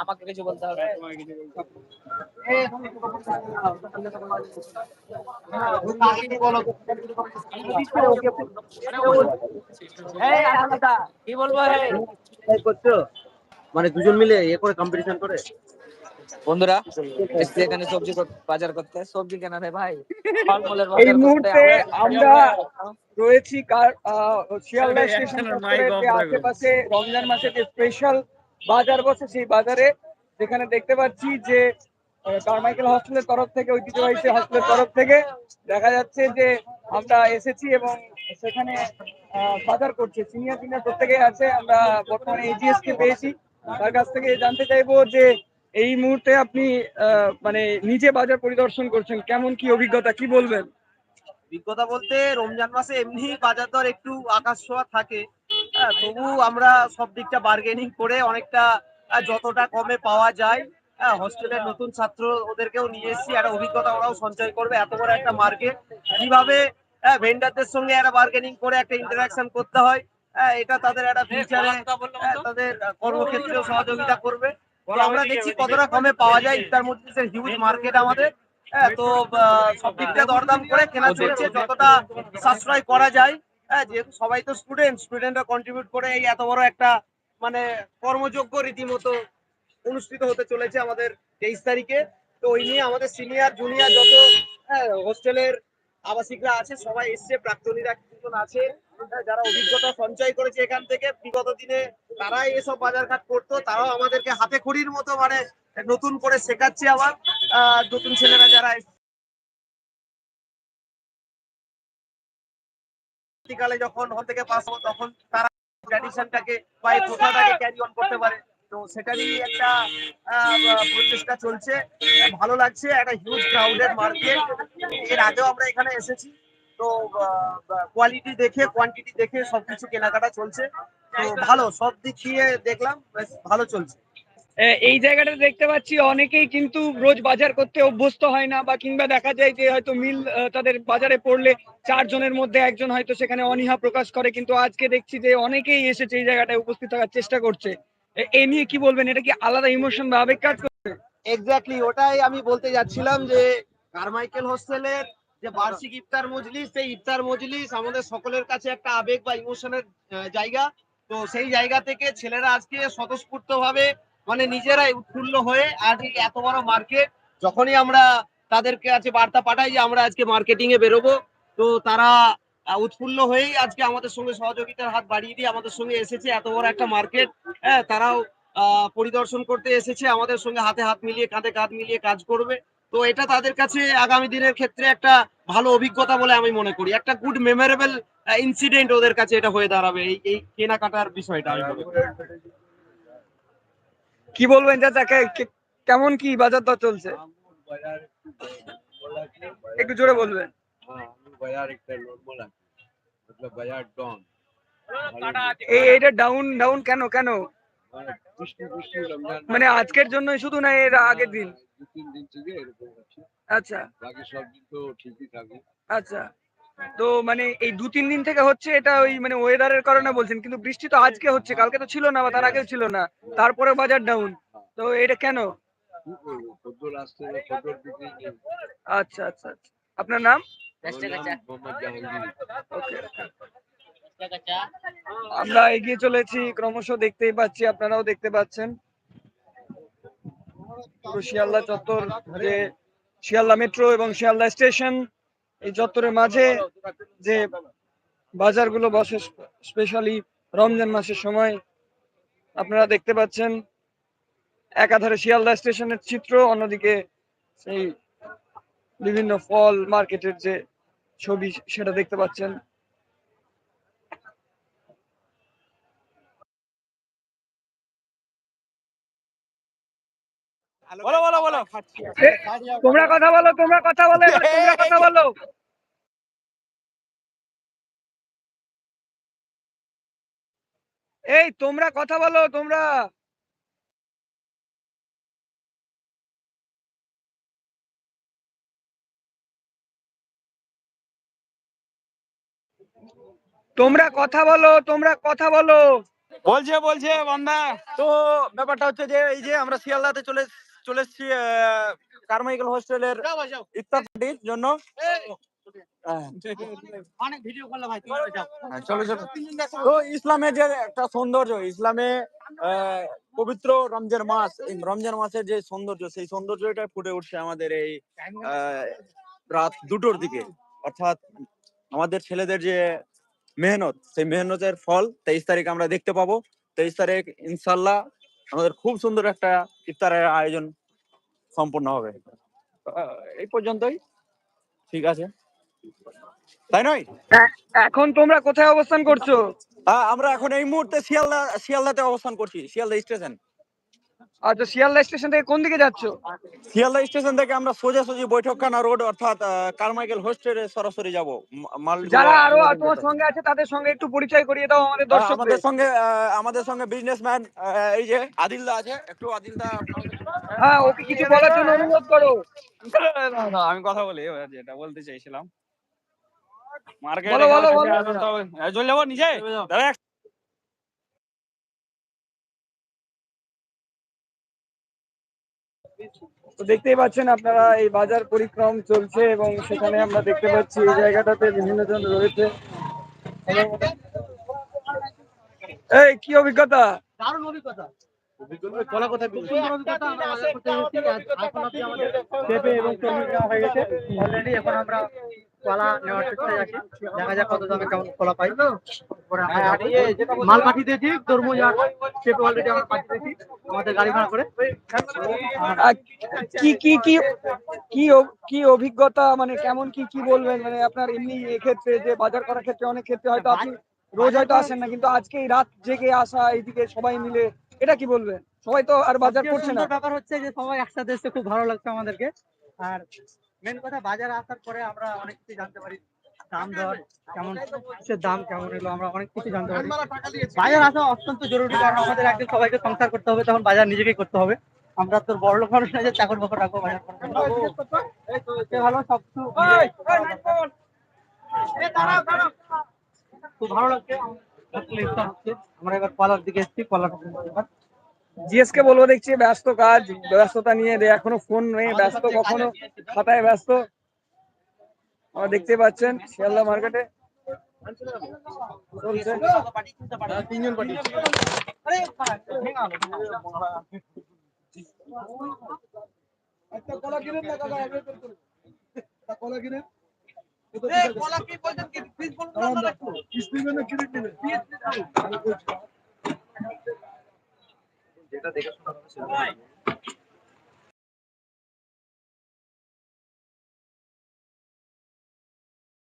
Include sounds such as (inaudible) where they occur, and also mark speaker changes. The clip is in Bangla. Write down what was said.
Speaker 1: আমাকে কিছু বলতে হবে। কি বলব
Speaker 2: মানে দুজন মিলে ইয়ে করে কম্পিটিশন করে?
Speaker 1: বন্ধুরা এসছি এখানে সবজি বাজার করতে। সবজি কেনা নেই ভাই? (laughs) ফলমূলের
Speaker 3: এই মুহূর্তে আমরা রয়েছি কার শিয়ালদা স্টেশন চত্বরের আশেপাশে রমজান মাসে যে স্পেশাল বাজার বসে সেই বাজারে যেখানে দেখতে পাচ্ছি যে কারমাইকেল হস্টেলের তরফ থেকে ঐতিহ্যবাহী হস্টেলের তরফ থেকে দেখা যাচ্ছে যে আমরা এসেছি এবং সেখানে আহ, বাজার করছে। সিনিয়র সিনিয়র প্রত্যেকেই আছে। আমরা বর্তমানে এজিএস কে পেয়েছি। তার কাছ থেকে জানতে চাইব যে এই মুহূর্তে আপনি মানে নিজে বাজার পরিদর্শন করছেন কেমন কি অভিজ্ঞতা কি বলবেন?
Speaker 2: অভিজ্ঞতা বলতে রমজান মাসে এমনি বাজার দর একটু আকাশ ছোঁয়া থাকে। হ্যাঁ, তবু আমরা সব দিকটা বার্গেনিং করে অনেকটা যতটা কমে পাওয়া যায় হ্যাঁ, হস্টেলের নতুন ছাত্র ওদেরকেও নিয়ে এসেছি একটা অভিজ্ঞতা ওরাও সঞ্চয় করবে এত বড় একটা মার্কেট কীভাবে ভেন্ডারদের সঙ্গে একটা বার্গেনিং করে একটা ইন্টারাকশন করতে হয় হ্যাঁ, এটা তাদের একটা ফিউচারে তাদের কর্মক্ষেত্রেও সহযোগিতা করবে। আমরা দেখছি কতটা কমে পাওয়া যায় ইফতার মজলিসের হিউজ মার্কেট আমাদের। হ্যাঁ তো সব দিকটা দরদাম করে কেনা চলছে যতটা সাশ্রয় করা যায় হ্যাঁ যেহেতু সবাই তো স্টুডেন্ট স্টুডেন্টরা কন্ট্রিবিউট করে এই এত বড় একটা মানে কর্মযোগ্য রীতিমতো অনুষ্ঠিত হতে চলেছে আমাদের তেইশ তারিখে। তো ওই নিয়ে আমাদের সিনিয়র জুনিয়র যত হ্যাঁ, হোস্টেলের আবাসিকরা আছে সবাই এসছে প্রাক্তনীরা কিছুজন আছে। হ্যাঁ, যারা অভিজ্ঞতা সঞ্চয় করেছে এখান থেকে, বিগত দিনে তারাই এসব বাজারঘাট করতো, তারাও আমাদেরকে হাতে খড়ির মতো মানে নতুন করে শেখাচ্ছে আবার নতুন ছেলেরা যারা পরবর্তীকালে যখন হল থেকে পাস হব, তখন তারা ট্র্যাডিশনটাকে বা এই প্রথাটাকে ক্যারি অন করতে পারে। তো সেটারই একটা প্রচেষ্টা চলছে। ভালো লাগছে, একটা হিউজ ক্রাউডেড মার্কেট এর আগেও আমরা এখানে এসেছি। তো কোয়ালিটি দেখে কোয়ান্টিটি দেখে সবকিছু কেনাকাটা চলছে। তো ভালো সব দিক দিয়ে দেখলাম বেশ ভালো চলছে।
Speaker 3: এই জায়গাটা দেখতে পাচ্ছি অনেকেই কিন্তু রোজ বাজার করতে অভ্যস্ত হয় না বা কিংবা দেখা যায় যে হয়তো মিল তাদের বাজারে পড়লে চারজনের মধ্যে একজন হয়তো সেখানে অনীহা প্রকাশ করে কিন্তু আজকে দেখছি যে অনেকেই এসেছে এই জায়গাটায় উপস্থিত থাকার চেষ্টা করছে। এ- এ নিয়ে কি বলবেন? এটা কি আলাদা ইমোশন বা আবেগ কাজ করছে?
Speaker 2: এক্স্যাক্টলি ওটাই আমি বলতে যাচ্ছিলাম যে কারমাইকেল হোস্টেলের যে বার্ষিক ইফতার মজলিস, সেই ইফতার মজলিস আমাদের সকলের কাছে একটা আবেগ বা ইমোশনের জায়গা। তো সেই জায়গা থেকে ছেলেরা আজকে স্বতঃস্ফূর্ত ভাবে মানে নিজেরাই উৎফুল্ল হয়ে আজ এত বড় মার্কেট, যখনই আমরা তাদেরকে কাছে বার্তা পাঠাই যে আমরা আজকে মার্কেটিং এ বেরোবো, তো তারা উৎফুল্ল হয়েই আজকে আমাদের সঙ্গে সহযোগিতার হাত বাড়িয়ে দিয়ে আমাদের সঙ্গে এসেছে এত বড় একটা মার্কেট হ্যাঁ তারাও পরিদর্শন করতে এসেছে আমাদের সঙ্গে হাতে হাত মিলিয়ে, কাঁধে কাঁধ মিলিয়ে কাজ করবে। তো এটা তাদের কাছে আগামী দিনের ক্ষেত্রে একটা ভালো অভিজ্ঞতা বলে আমি মনে করি। একটা গুড মেমোরেবল ইনসিডেন্ট ওদের কাছে এটা হয়ে দাঁড়াবে। এই এই কেনাকাটার বিষয়টা আমি
Speaker 3: কি বলবেন চাচা কেমন কি বাজার দর চলছে? একটু জোরে বলবেন। ডাউন ডাউন কেন কেন?
Speaker 4: মানে,
Speaker 3: মানে আজকের জন্য শুধু না এর আগের দিন?
Speaker 4: তিন দিন থেকে এরকম হচ্ছে।
Speaker 3: আচ্ছা।
Speaker 4: বাকি সব দিন তো ঠিকই থাকে।
Speaker 3: আচ্ছা। তো মানে এই দু তিন দিন থেকে হচ্ছে এটা ওই মানে ওয়েদারের কারণে বলছেন কিন্তু বৃষ্টি তো আজকে হচ্ছে কালকে তো ছিল না বা তার আগেও ছিল না তারপরে বাজার ডাউন তো এটা কেন? আচ্ছা আচ্ছা আচ্ছা। আপনার নাম?
Speaker 4: আমরা
Speaker 3: এগিয়ে চলেছি ক্রমশ দেখতেই পাচ্ছি আপনারাও দেখতে পাচ্ছেন। পুরো শিয়ালদা চত্বর যে শিয়ালদা মেট্রো এবং শিয়ালদা স্টেশন এই চত্বরের মাঝে যে বাজারগুলো বসে স্পেশালি রমজান মাসের সময়, আপনারা দেখতে পাচ্ছেন, একাধারে শিয়ালদা স্টেশনের চিত্র, অন্যদিকে সেই বিভিন্ন ফল মার্কেটের যে ছবি, সেটা দেখতে পাচ্ছেন।
Speaker 1: বলো বলো বলো।
Speaker 3: তোমরা কথা বলো তোমরা কথা বলো তোমরা (laughs) কথা বলো। এই তোমরা কথা বলো তোমরা। তোমরা কথা বলো তোমরা কথা বলো।
Speaker 5: বলছে বলছে বান্দা। তো ব্যাপারটা হচ্ছে যে এই যে আমরা শিয়ালদাতে চলে চলে এসেছি কারমাইকেল হোস্টেলের ইফতার পার্টির জন্য। হ্যাঁ, হ্যাঁ, তো ইসলামের যে একটা সৌন্দর্য ইসলামে পবিত্র রমজান মাস এই রমজান মাসের যে সৌন্দর্য সেই সৌন্দর্যটা ফুটে উঠছে আমাদের এই রাত দুটোর দিকে। অর্থাৎ আমাদের ছেলেদের যে মেহনত সেই মেহনতের ফল তেইশ তারিখ আমরা দেখতে পাবো। তেইশ তারিখ ইনশাল্লাহ আমাদের খুব সুন্দর একটা ইফতারের আয়োজন সম্পূর্ণ হবে। এই পর্যন্তই। ঠিক আছে। তাই নয়?
Speaker 3: এখন তোমরা কোথায় অবস্থান করছ?
Speaker 5: আমরা এখন এই মুহূর্তে শিয়ালদা শিয়ালদাতে অবস্থান করছি শিয়ালদা স্টেশন।
Speaker 3: আচ্ছা শিয়ালদা স্টেশন থেকে কোন দিকে যাচ্ছো?
Speaker 5: শিয়ালদা স্টেশন থেকে আমরা সোজাসুজি বৈঠকখানা রোড অর্থাৎ কারমাইকেল হোস্টেলে সরাসরি যাব।
Speaker 3: যারা আরও তোমার সঙ্গে আছে তাদের সঙ্গে একটু পরিচয় করিয়ে দাও আমাদের
Speaker 5: আহ,
Speaker 3: দর্শকদের।
Speaker 5: আমাদের সঙ্গে আমাদের সঙ্গে বিজনেসম্যান এই যে আদিলদা আছে একটু আদিলদা
Speaker 3: হ্যাঁ ওকে কিছু বলার জন্য অনুরোধ করো।
Speaker 5: না, না, আমি কথা বলি যেটা বলতে চাইছিলাম। মার্কেট
Speaker 3: বলো, বলো, বলো।
Speaker 5: চলে যাব নিজে? দাদা
Speaker 3: তো দেখতেই পাচ্ছেন আপনারা, এই বাজার পরিক্রম চলছে এবং সেখানে আমরা দেখতে পাচ্ছি এই জায়গাটাতে বিভিন্ন জন রয়েছে। এই, কি অভিজ্ঞতা?
Speaker 2: অভিজ্ঞতা। এবং হয়ে গেছে অলরেডি এখন আমরা কলা নেওয়ার চেষ্টায় আছি দেখা যাক কত দামে কেমন কলা পাই। মাল পাঠিয়ে দিয়েছি তরমুজ আর পেঁপে অলরেডি আমরা পাঠিয়ে দিয়েছি আমাদের গাড়ি ভাড়া করে।
Speaker 3: কি কি কি কি কি অভিজ্ঞতা মানে কেমন কি কি বলবেন? মানে আপনার এমনি এক্ষেত্রে যে বাজার করার ক্ষেত্রে অনেক ক্ষেত্রে হয়তো আপনি রোজ হয়তো আসেন না কিন্তু আজকে এই রাত জেগে আসা এইদিকে সবাই মিলে এটা কি বলবেন? সবাই তো আর বাজার করছে না।
Speaker 6: ব্যাপার হচ্ছে যে সবাই একসাথে এসে খুব ভালো লাগছে আমাদেরকে। আর মেন কথা বাজারে আসার পরে আমরা অনেক কিছু জানতে পারি। দাম দর কেমন কিসের দাম কেমন এলো আমরা অনেক কিছু জানতে পারি। বাজার আসা অত্যন্ত জরুরি কারণ আমাদের একদিন সবাইকে সংসার করতে হবে তখন বাজার নিজেকেই করতে হবে। আমরা তো বড় লোক মানুষ না যে চাকর বাকর রাখব বাজার ভালো সব কিছু খুব ভালো লাগছে। আমরা এবার কলার দিকে এসেছি কলার
Speaker 3: জিএস কে বলব দেখছি ব্যস্ত কাজ ব্যস্ততা নিয়ে দে- এখনও ফোন নিয়ে ব্যস্ত কখনো খাতায় ব্যস্ত। আমরা দেখতে পাচ্ছেন শিয়ালদা মার্কেটে
Speaker 6: পাঠিয়েছি আরে ভেঙে গেল, ভেঙে গেল।
Speaker 3: একটা। কলা কিনেন না যেটা দেখাশোনা হবে সেটা